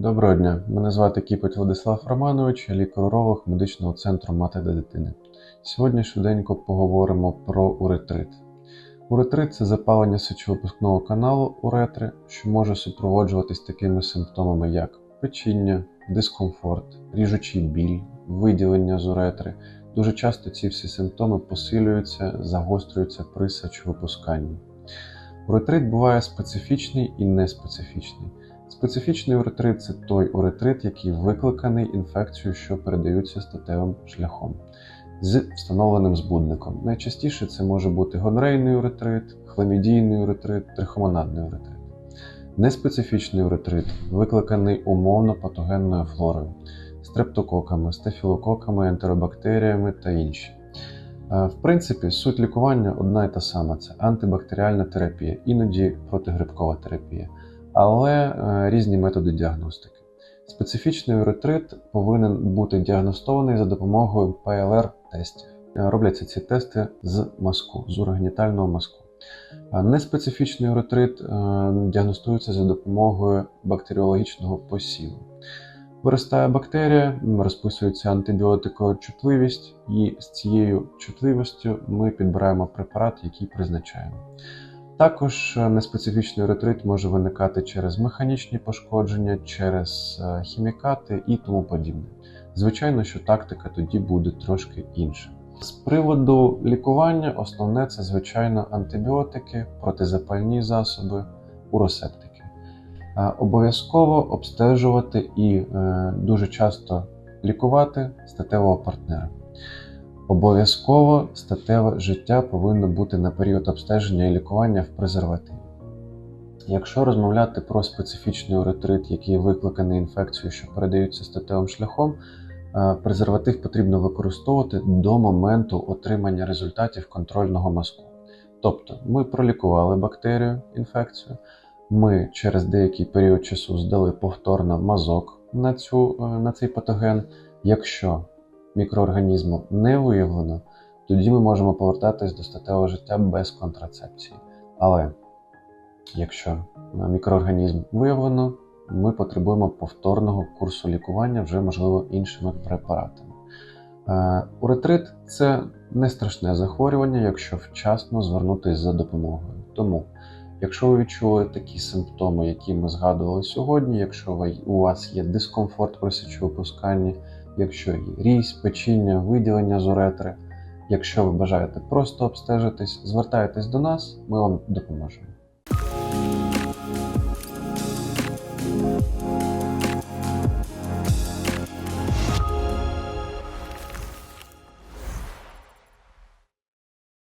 Доброго дня, мене звати Кіпоть Владислав Романович, я лікар-уролог медичного центру Мати та дитини. Сьогодні швиденько поговоримо про уретрит. Уретрит це запалення сечовипускного каналу уретри, що може супроводжуватись такими симптомами, як печіння, дискомфорт, ріжучий біль, виділення з уретри. Дуже часто ці всі симптоми посилюються, загострюються при сечовипусканні. Уретрит буває специфічний і неспецифічний. Специфічний уретрит це той уретрит, який викликаний інфекцією, що передаються статевим шляхом з встановленим збудником. Найчастіше це може бути гонрейний уретрит, хламідійний уретрит, трихомонадний уретрит. Неспецифічний уретрит викликаний умовно патогенною флорою, стрептококами, стафілококами, ентеробактеріями та інші. Е, В принципі, суть лікування одна і та сама: це антибактеріальна терапія, іноді протигрибкова терапія, але е, різні методи діагностики. Специфічний уретрит повинен бути діагностований за допомогою ПЛР-тестів. Е, Робляться ці тести з мазку, з урогенітального мазку. Неспецифічний уретрит е, діагностується за допомогою бактеріологічного посіву. Виростає бактерія, розписується антибіотикочутливість, і з цією чутливістю ми підбираємо препарат, який призначаємо. Також е, неспецифічний ретрит може виникати через механічні пошкодження, через е, хімікати і тому подібне. Звичайно, що тактика тоді буде трошки інша. З приводу лікування, основне це звичайно антибіотики, протизапальні засоби, уросептики. Е, Обов'язково обстежувати і дуже часто лікувати статевого партнера. Обов'язково статеве життя повинно бути на період обстеження і лікування в презервативі. Якщо розмовляти про специфічний уретрит, який викликаний інфекцією, що передається статевим шляхом, е, презерватив потрібно використовувати до моменту отримання результатів контрольного мазку. Тобто ми пролікували бактерію, інфекцію, ми через деякий період часу здали повторно мазок на, цю, е, на цей патоген. Якщо мікроорганізму не виявлено, тоді ми можемо повертатись до статевого життя без контрацепції. Але якщо мікроорганізм виявлено, ми потребуємо повторного курсу лікування вже, можливо, іншими препаратами. Е, Уретрит це не страшне захворювання, якщо вчасно звернутися за допомогою. Тому, якщо ви відчули такі симптоми, які ми згадували сьогодні, якщо у вас є дискомфорт при сечовипусканні, якщо є різь, печіння, виділення з уретри, якщо ви бажаєте просто обстежитись, звертайтесь до нас, ми вам допоможемо.